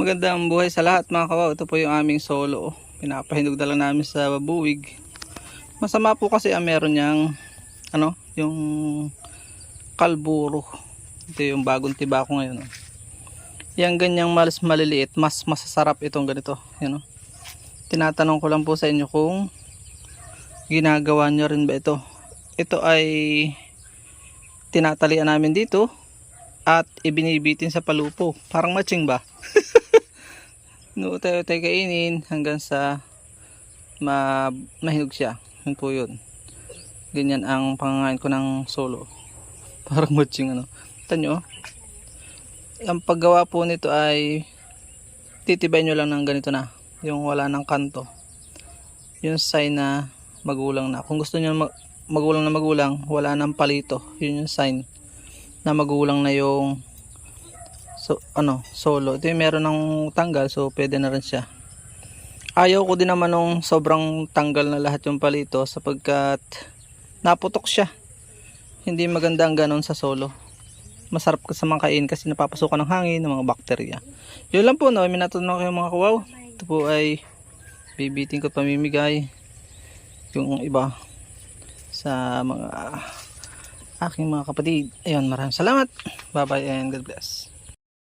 Magandang buhay sa lahat mga kawaw. Ito po yung aming solo. Pinapahindog na lang namin sa buwig. Masama po kasi ang meron niyang ano, yung kalburo. Ito yung bagong tiba ko ngayon. oh. Yang ganyang malas maliliit, mas masasarap itong ganito. Yan, oh. Tinatanong ko lang po sa inyo kung ginagawa nyo rin ba ito. Ito ay tinatalian namin dito at ibinibitin sa palupo. Parang matching ba? Nuutay-utay kainin hanggang sa ma mahinog siya. Yun po yun. Ganyan ang pangangain ko ng solo. Parang matching ano. Tanyo. Ang paggawa po nito ay titibay nyo lang ng ganito na. Yung wala ng kanto. Yung sign na magulang na. Kung gusto nyo mag- magulang na magulang, wala ng palito. Yun yung sign na magulang na yung so, ano, solo. Ito yung meron ng tanggal, so pwede na rin siya. Ayaw ko din naman nung sobrang tanggal na lahat yung palito sapagkat naputok siya. Hindi maganda ang ganon sa solo. Masarap ka sa mga kain kasi napapasukan ng hangin ng mga bakterya. Yun lang po, no? may natutunan kayo mga kawaw. Ito po ay bibiting ko pamimigay yung iba sa mga aking mga kapatid. Ayun, maraming salamat. Bye bye and God bless.